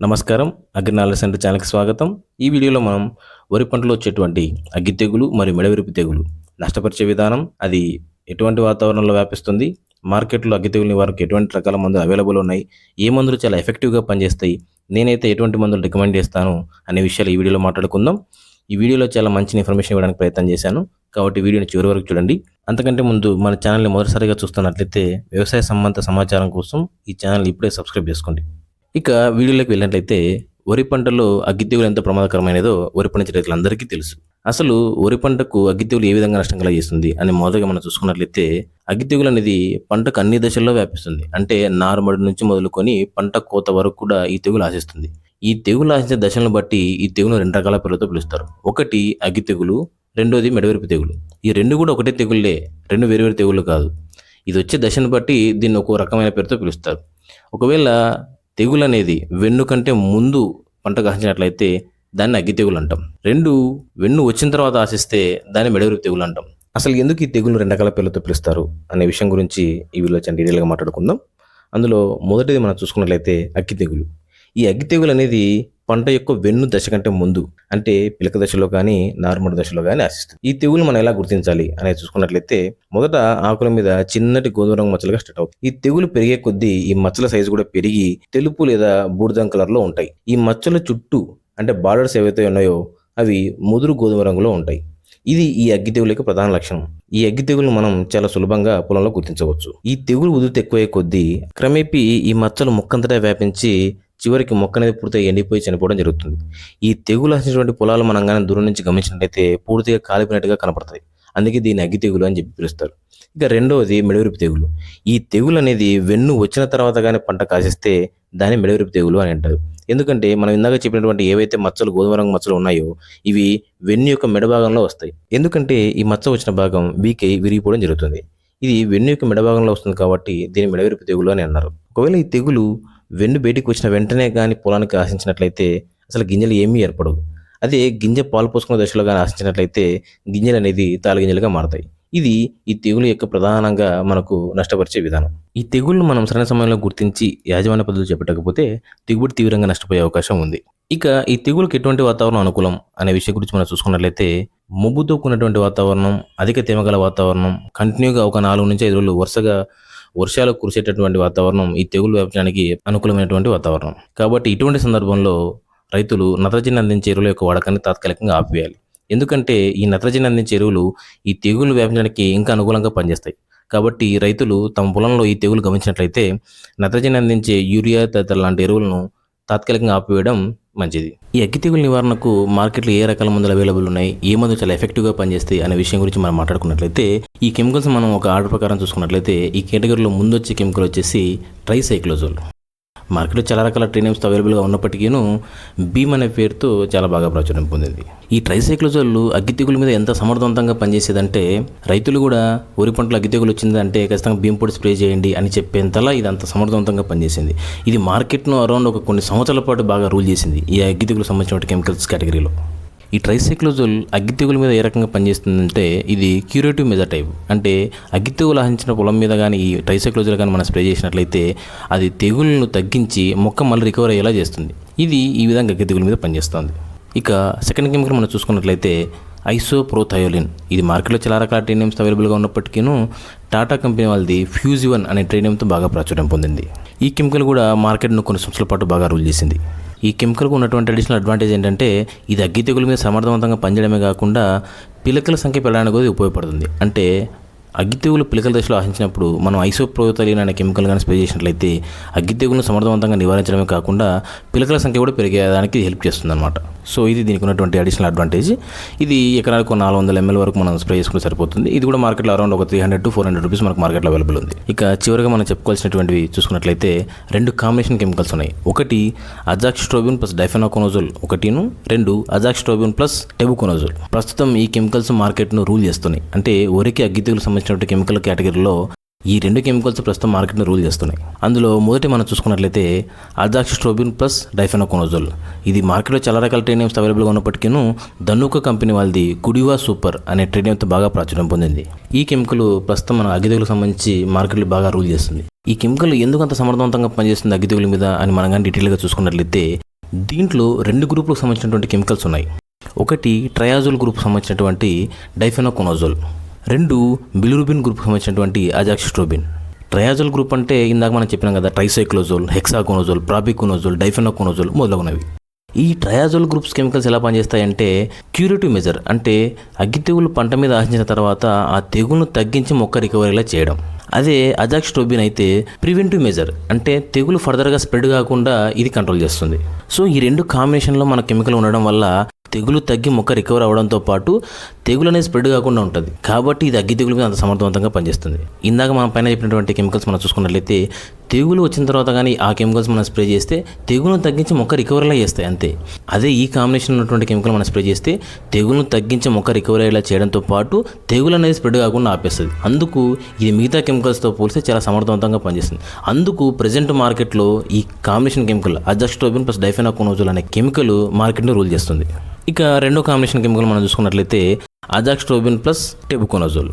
నమస్కారం. అగ్రినాలజీ సెంటర్ ఛానల్కి స్వాగతం. ఈ వీడియోలో మనం వరి పంటలో వచ్చేటువంటి అగ్గి తెగులు మరియు మెడవిరుపు తెగులు నష్టపరిచే విధానం అది ఎటువంటి వాతావరణంలో వ్యాపిస్తుంది మార్కెట్లో అగ్గి తెగులు నివారణకు ఎటువంటి రకాల మందులు అవైలబుల్ ఉన్నాయి ఏ మందులు చాలా ఎఫెక్టివ్గా పనిచేస్తాయి నేనైతే ఎటువంటి మందులు రికమెండ్ చేస్తాను అనే విషయాలు ఈ వీడియోలో మాట్లాడుకుందాం. ఈ వీడియోలో చాలా మంచి ఇన్ఫర్మేషన్ ఇవ్వడానికి ప్రయత్నం చేశాను. కాబట్టి వీడియోని చివరి వరకు చూడండి. అంతకంటే ముందు మన ఛానల్ని మొదటిసారిగా చూస్తున్నట్లయితే వ్యవసాయ సంబంధ సమాచారం కోసం ఈ ఛానల్ ఇప్పుడే సబ్స్క్రైబ్ చేసుకోండి. ఇక వీడియోలోకి వెళ్ళినట్లయితే వరి పంటలో అగ్గి తెగులు ఎంత ప్రమాదకరమైనదో వరి పండించే రైతులందరికీ తెలుసు. అసలు వరి పంటకు అగ్గి తెగులు ఏ విధంగా నష్టం కలిగిస్తుంది అని మొదటగా మనం చూసుకున్నట్లయితే అగ్గి తెగులు అనేది పంటకు అన్ని దశల్లో వ్యాపిస్తుంది. అంటే నారుమడి నుంచి మొదలుకొని పంట కోత వరకు కూడా ఈ తెగులు ఆశిస్తుంది. ఈ తెగులు ఆశించే దశలను బట్టి ఈ తెగులు రెండు రకాల పేర్లతో పిలుస్తారు. ఒకటి అగ్గి తెగులు రెండోది మెడవెరుపు తెగులు. ఈ రెండు కూడా ఒకటే తెగుళ్ళే రెండు వేరువేరు తెగుళ్ళు కాదు. ఇది వచ్చే దశను బట్టి దీన్ని ఒక్కో రకమైన పేరుతో పిలుస్తారు. ఒకవేళ తెగులు అనేది వెన్ను కంటే ముందు పంట కాసినట్లయితే దాన్ని అగ్గి తెగులు అంటాం రెండు వెన్ను వచ్చిన తర్వాత ఆశిస్తే దాన్ని మెడవెరుపు తెగులు అంటాం అసలు ఎందుకు ఈ తెగులు రెండు రకాల పేర్లతో పిలుస్తారు అనే విషయం గురించి ఈ వీడియోలో చాలా డీటెయిల్గా మాట్లాడుకుందాం. అందులో మొదటిది మనం చూసుకున్నట్లయితే అగ్గి తెగులు. ఈ అగ్గి తెగులు అనేది పంట యొక్క వెన్ను దశ కంటే ముందు అంటే పిలక దశలో కానీ నార్మల్ దశలో కానీ ఆశిస్తుంది. ఈ తెగులు మనం ఎలా గుర్తించాలి అనేది చూసుకున్నట్లయితే మొదట ఆకుల మీద చిన్నటి గోధుమ రంగు మచ్చలుగా స్టార్ట్ అవుతుంది. ఈ తెగులు పెరిగే కొద్దీ ఈ మచ్చల సైజు కూడా పెరిగి తెలుపు లేదా బూడిదం కలర్లో ఉంటాయి. ఈ మచ్చల చుట్టూ అంటే బార్డర్స్ ఏవైతే ఉన్నాయో అవి ముదురు గోధుమ రంగులో ఉంటాయి. ఇది ఈ అగ్గి తెగులు యొక్క ప్రధాన లక్షణం. ఈ అగ్గి తెగులు మనం చాలా సులభంగా పొలంలో గుర్తించవచ్చు. ఈ తెగులు ఉధృతి ఎక్కువయ్యే కొద్దీ క్రమేపీ ఈ మచ్చలు ముక్కంతటా వ్యాపించి చివరికి మొక్క అనేది పూర్తిగా ఎండిపోయి చనిపోవడం జరుగుతుంది. ఈ తెగులు వచ్చినటువంటి పొలాలు మనం కానీ దూరం నుంచి గమనించినట్లయితే పూర్తిగా కాలిపోయినట్టుగా కనపడతాయి. అందుకే దీన్ని అగ్గి తెగులు అని చెప్పి పిలుస్తారు. ఇక రెండవది మెడవిరుపు తెగులు. ఈ తెగులు అనేది వెన్ను వచ్చిన తర్వాత కానీ పంట కాసేస్తే దాన్ని మెడవిరుపు తెగులు అని అంటారు. ఎందుకంటే మనం ఇందాక చెప్పినటువంటి ఏవైతే మచ్చలు గోధుమ రంగు మచ్చలు ఉన్నాయో ఇవి వెన్ను యొక్క మెడ భాగంలో వస్తాయి. ఎందుకంటే ఈ మచ్చ వచ్చిన భాగం వీకై విరిగిపోవడం జరుగుతుంది. ఇది వెన్ను యొక్క మెడ భాగంలో వస్తుంది కాబట్టి దీన్ని మెడవిరుపు తెగులు అని అన్నారు. ఒకవేళ ఈ తెగులు వెన్ను బయటికి వచ్చిన వెంటనే కానీ పొలానికి ఆశించినట్లయితే అసలు గింజలు ఏమీ ఏర్పడవు. అదే గింజ పాలు పోసుకున్న దశలో కానీ ఆశించినట్లయితే గింజలు అనేది తాళగింజలుగా మారతాయి. ఇది ఈ తెగులు యొక్క ప్రధానంగా మనకు నష్టపరిచే విధానం. ఈ తెగుళ్ళు మనం సరైన సమయంలో గుర్తించి యాజమాన్య పద్ధతులు చేపట్టకపోతే దిగుబడి తీవ్రంగా నష్టపోయే అవకాశం ఉంది. ఇక ఈ తెగులకు ఎటువంటి వాతావరణం అనుకూలం అనే విషయం గురించి మనం చూసుకున్నట్లయితే మొబ్బుతో కూడినటువంటి వాతావరణం అధిక తేమగల వాతావరణం కంటిన్యూగా ఒక నాలుగు నుంచి ఐదు రోజులు వరుసగా వర్షాలు కురిసేటటువంటి వాతావరణం ఈ తెగులు వ్యాపించడానికి అనుకూలమైనటువంటి వాతావరణం. కాబట్టి ఇటువంటి సందర్భంలో రైతులు నత్రజని అందించే ఎరువుల యొక్క వాడకాన్ని తాత్కాలికంగా ఆపివేయాలి. ఎందుకంటే ఈ నత్రజని అందించే ఎరువులు ఈ తెగులు వ్యాపించడానికి ఇంకా అనుకూలంగా పనిచేస్తాయి. కాబట్టి రైతులు తమ పొలంలో ఈ తెగులు గమనించినట్లయితే నత్రజని అందించే యూరియా తదితర లాంటి ఎరువులను తాత్కాలికంగా ఆపివేయడం మంచిది. ఈ అగ్గి తెగులు నివారణకు మార్కెట్లో ఏ రకాల మందులు అవైలబుల్ ఉన్నాయి ఏ మందులు చాలా ఎఫెక్టివ్గా పనిచేస్తాయి అనే విషయం గురించి మనం మాట్లాడుకున్నట్లయితే ఈ కెమికల్స్ మనం ఒక ఆర్డర్ ప్రకారం చూసుకున్నట్లయితే ఈ కేటగిరీలో ముందు వచ్చే కెమికల్ వచ్చేసి ట్రైసైక్లోజోల్. మార్కెట్లో చాలా రకాల ట్రీనేమ్స్ అవైలబుల్గా ఉన్నప్పటికీను భీమ్ అనే పేరుతో చాలా బాగా ప్రాచుర్యం పొందింది. ఈ ట్రైసైక్లోజోళ్ళు అగ్గి తెగుల మీద ఎంత సమర్థవంతంగా పనిచేసేదంటే రైతులు కూడా వరి పంటలు అగ్గి తెగులు వచ్చిందంటే ఖచ్చితంగా భీమ్ పొడి స్ప్రే చేయండి అని చెప్పేంతలా ఇది అంత సమర్థవంతంగా పనిచేసింది. ఇది మార్కెట్ను అరౌండ్ ఒక కొన్ని సంవత్సరాల పాటు బాగా రూల్ చేసింది ఈ అగ్గి తెగులు సంబంధించిన కెమికల్స్ కేటగిరీలో ఈ ట్రైసైక్లోజోల్ అగ్గితెగుల మీద ఏ రకంగా పనిచేస్తుందంటే ఇది క్యూరేటివ్ మెజర్ టైప్ అంటే అగ్గి తెగులు ఆహించిన పొలం మీద కానీ ఈ ట్రైసైక్లోజోల్ కానీ మనం స్ప్రే చేసినట్లయితే అది తెగుళ్ళను తగ్గించి మొక్క మళ్ళీ రికవర్ అయ్యేలా చేస్తుంది. ఇది ఈ విధంగా అగ్గితెగుల మీద పనిచేస్తుంది. ఇక సెకండ్ కెమికల్ మనం చూసుకున్నట్లయితే ఐసోప్రోథయోలిన్ ఇది మార్కెట్లో చాలా రకాల ట్రైన్ అవైలబుల్గా ఉన్నప్పటికీ టాటా కంపెనీ వాళ్ళది ఫ్యూజివన్ అనే ట్రేనియంతో బాగా ప్రాచుర్యం పొందింది. ఈ కెమికల్ కూడా మార్కెట్ను కొన్ని సంవత్సరాల పాటు బాగా రూల్ చేసింది. ఈ కెమికల్కు ఉన్నటువంటి అడిషనల్ అడ్వాంటేజ్ ఏంటంటే ఇది అగ్గి తెగుల మీద సమర్థవంతంగా పనిచేయడమే కాకుండా పిలకల సంఖ్య పెరగడానికి కూడా ఉపయోగపడుతుంది. అంటే అగ్గి తెగులు పిలకల దశలో ఆశించినప్పుడు మనం ఐసోప్రోతలిన్ అనే కెమికల్ కానీ స్ప్రే చేసినట్లయితే అగ్గి తెగులను సమర్థవంతంగా నివారించడమే కాకుండా పిలకల సంఖ్య కూడా పెరిగేదానికి హెల్ప్ చేస్తుంది అనమాట సో ఇది దీనికి ఉన్నటువంటి అడిషనల్ అడ్వాంటేజ్ ఇది ఎకరానికి నాలుగు వందల ఎంఎల్ వరకు మనం స్ప్రే చేసుకుంటే సరిపోతుంది. ఇది కూడా మార్కెట్లో అరౌండ్ ఒక three hundred to four hundred rupees మనకు మార్కెట్లో అవైలబుల్ ఉంది. ఇక చివరిగా మనం చెప్పుకోవాల్సినటువంటివి చూసుకున్నట్లయితే రెండు కాంబినేషన్ కెమికల్స్ ఉన్నాయి. ఒకటి అజాక్స్ట్రోబిన్ ప్లస్ డైఫెనాకోనోజోల్ ఒకటిను రెండు అజాక్స్ట్రోబిన్ ప్లస్ టెబుకోనోజోల్ ప్రస్తుతం ఈ కెమికల్స్ మార్కెట్ను రూల్ చేస్తున్నాయి. అంటే వరికి అగ్గి తెగులు సంబంధించినటువంటి కెమికల్ కేటగిరీలో ఈ రెండు కెమికల్స్ ప్రస్తుతం మార్కెట్ని రూల్ చేస్తున్నాయి. అందులో మొదటి మనం చూసుకున్నట్లయితే అజాక్సిస్ట్రోబిన్ ప్లస్ డైఫెనోకోనోజోల్. ఇది మార్కెట్లో చాలా రకాల ట్రేడ్ నేమ్స్ అవైలబుల్గా ఉన్నప్పటికీ ధనుక కంపెనీ వాళ్ళది కుడివా సూపర్ అనే ట్రేడ్ నేమ్తో బాగా ప్రాచుర్యం పొందింది. ఈ కెమికల్ ప్రస్తుతం మన అగ్గితెగులకు సంబంధించి మార్కెట్లో బాగా రూల్ చేస్తుంది. ఈ కెమికల్ ఎందుకు అంత సమర్థవంతంగా పనిచేస్తుంది అగ్గితెగుల మీద అని మనం కానీ డీటెయిల్గా చూసుకున్నట్లయితే దీంట్లో రెండు గ్రూపులకు సంబంధించినటువంటి కెమికల్స్ ఉన్నాయి. ఒకటి ట్రయాజోల్ గ్రూప్ సంబంధించినటువంటి డైఫెనోకోనోజోల్. రెండు బిలురుబిన్ గ్రూప్ సంబంధించినటువంటి అజాక్సిస్ట్రోబిన్ ట్రయాజోల్ గ్రూప్ అంటే ఇందాక మనం చెప్పినాం కదా ట్రైసైక్లోజోల్ హెక్సాకోనోజోల్ ప్రాపికోనోజోల్ డైఫెనోకోనోజోల్ మొదలగునవి. ఈ ట్రయాజోల్ గ్రూప్స్ కెమికల్స్ ఎలా పనిచేస్తాయంటే క్యూరేటివ్ మెజర్ అంటే అగ్గి తెగులు పంట మీద ఆశించిన తర్వాత ఆ తెగులను తగ్గించి మొక్క రికవరీలా చేయడం. అదే అజాక్స్టోబిన్ అయితే ప్రివెంటివ్ మెజర్ అంటే తెగులు ఫర్దర్గా స్ప్రెడ్ కాకుండా ఇది కంట్రోల్ చేస్తుంది. సో ఈ రెండు కాంబినేషన్లో మన కెమికల్ ఉండడం వల్ల తెగులు తగ్గి మొక్క రికవర్ అవడంతో పాటు తెగులు అనేది స్ప్రెడ్ కాకుండా ఉంటుంది. కాబట్టి ఇది అగ్గి తెగులు మీద అంత సమర్థవంతంగా పనిచేస్తుంది. ఇందాక మనం పైన చెప్పినటువంటి కెమికల్స్ మనం చూసుకున్నట్లయితే తెగులు వచ్చిన తర్వాత కానీ ఆ కెమికల్స్ మనం స్ప్రే చేస్తే తెగులను తగ్గించి మొక్క రికవరీలా చేస్తాయి అంతే. అదే ఈ కాంబినేషన్ ఉన్నటువంటి కెమికల్ మనం స్ప్రే చేస్తే తెగులను తగ్గించి మొక్క రికవరీ అయ్యేలా చేయడంతో పాటు తెగులు అనేది స్ప్రెడ్ కాకుండా ఆపేస్తుంది. అందుకు ఇది మిగతా కెమికల్స్తో పోలిస్తే చాలా సమర్థవంతంగా పనిచేస్తుంది. అందుకు ప్రజెంట్ మార్కెట్లో ఈ combination chemical azoxystrobin plus difenoconazole అనే కెమికల్ మార్కెట్ను రూల్ చేస్తుంది. ఇక రెండో కాంబినేషన్ కెమికల్ మనం చూసుకున్నట్లయితే అజాక్స్ట్రోబిన్ ప్లస్ టెబుకోనజోల్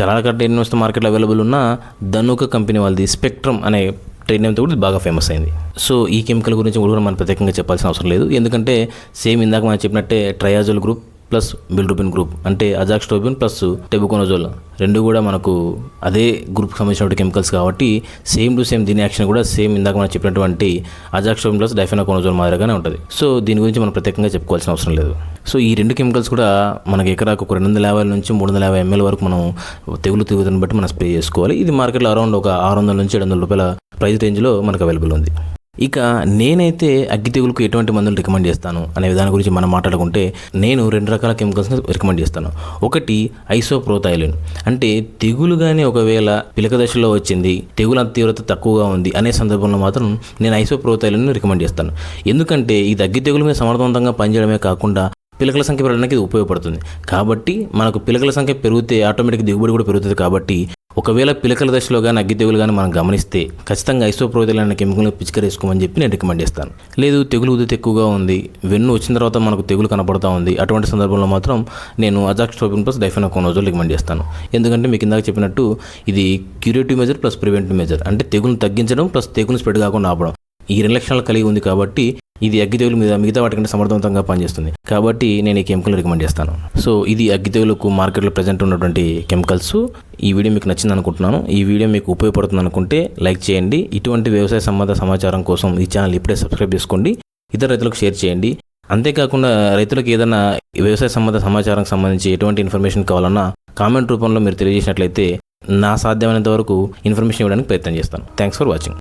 చాలా రకాల ట్రేడ్ నేమ్స్ మార్కెట్లో అవైలబుల్ ఉన్న ధనుక కంపెనీ వాళ్ళది స్పెక్ట్రమ్ అనే ట్రేడ్ నేమ్తో కూడా బాగా ఫేమస్ అయింది. సో ఈ కెమికల్ గురించి కూడా మనం ప్రత్యేకంగా చెప్పాల్సిన అవసరం లేదు. ఎందుకంటే సేమ్ ఇందాక మనం చెప్పినట్టే ట్రయాజోల్ గ్రూప్ ప్లస్ బిల్డ్రూపిన్ గ్రూప్ అంటే అజాక్స్టోబిన్ ప్లస్ టెబుకోనోజోల్. రెండు కూడా మనకు అదే గ్రూప్కి సంబంధించినటువంటి కెమికల్స్ కాబట్టి సేమ్ టు సేమ్ దీని యాక్షన్ కూడా సేమ్ ఇందాక మనం చెప్పినటువంటి అజాక్స్టోబిన్ ప్లస్ డైఫెనాకోనోజోల్ మాదిరిగానే ఉంటుంది. సో దీని గురించి మనం ప్రత్యేకంగా చెప్పుకోవాల్సిన అవసరం లేదు. సో ఈ రెండు కెమికల్స్ కూడా మనకి ఎకరాకు ఒక రెండు వందల యాభై నుంచి మూడు వందల యాభై ఎంఎల్ వరకు మనం తెగులు తిరుగుతుని బట్టి మనం స్ప్రే చేసుకోవాలి. ఇది మార్కెట్లో అరౌండ్ ఒక ఆరు వందల నుంచి ఏడు వందల రూపాయల ప్రైస్ రేంజ్లో మనకు అవైలబుల్ ఉంది. ఇక నేనైతే అగ్గి తెగులకు ఎటువంటి మందులు రికమెండ్ చేస్తాను అనే విధానం గురించి మనం మాట్లాడుకుంటే నేను రెండు రకాల కెమికల్స్ని రికమెండ్ చేస్తాను. ఒకటి ఐసోప్రోథైలిన్ అంటే తెగులు కానీ ఒకవేళ పిలక దశలో వచ్చింది తెగులు తీవ్రత తక్కువగా ఉంది అనే సందర్భంలో మాత్రం నేను ఐసోప్రోథైలిన్ రికమెండ్ చేస్తాను. ఎందుకంటే ఇది అగ్గి తెగులు మీద సమర్థవంతంగా పనిచేయడమే కాకుండా పిలకల సంఖ్య పెరగడానికి ఇది ఉపయోగపడుతుంది. కాబట్టి మనకు పిలకల సంఖ్య పెరిగితే ఆటోమేటిక్ దిగుబడి కూడా పెరుగుతుంది కాబట్టి ఒకవేళ పిలకల దశలో కానీ అగ్గి తెగులు కానీ మనం గమనిస్తే ఖచ్చితంగా ఐసోప్రోతిల్ అనే కెమికల్ పిచికరేసుకోమని చెప్పి నేను రికమెండ్ చేస్తాను. లేదు తెగులు ఉదిత ఎక్కువగా ఉంది. వెన్ను వచ్చిన తర్వాత మనకు తెగులు కనపడతా ఉంది. అటువంటి సందర్భంలో మాత్రం నేను అజాక్స్ట్రోపిన్ ప్లస్ డైఫెనాకోనోజోల్ రికమెండ్ చేస్తాను. ఎందుకంటే మీకు ఇందాక చెప్పినట్టు ఇది curative measure plus preventive measure. అంటే తెగులు తగ్గించడం ప్లస్ తెగులు స్ప్రెడ్ కాకుండా ఆపడం. ఈ రెండు లక్షణాలు కలిగి ఉంది కాబట్టి ఇది అగ్గి తెగులు మీద మిగతా వాటికంటే సమర్థవంతంగా పనిచేస్తుంది. కాబట్టి నేను ఈ కెమికల్ రికమెండ్ చేస్తాను. సో ఇది అగ్గి తెగులకు మార్కెట్లో ప్రజెంట్ ఉన్నటువంటి కెమికల్స్. ఈ వీడియో మీకు నచ్చింది అనుకుంటున్నాను ఈ వీడియో మీకు ఉపయోగపడుతుంది అనుకుంటే లైక్ చేయండి. ఇటువంటి వ్యవసాయ సంబంధ సమాచారం కోసం ఈ ఛానల్ ఇప్పుడే సబ్స్క్రైబ్ చేసుకోండి. ఇతర రైతులకు షేర్ చేయండి. అంతేకాకుండా రైతులకు ఏదైనా వ్యవసాయ సంబంధ సమాచారం సంబంధించి ఎటువంటి ఇన్ఫర్మేషన్ కావాలన్నా కామెంట్ రూపంలో మీరు తెలియజేసినట్లయితే నా సాధ్యమైనంత వరకు ఇన్ఫర్మేషన్ ఇవ్వడానికి ప్రయత్నం చేస్తాను. Thanks for watching.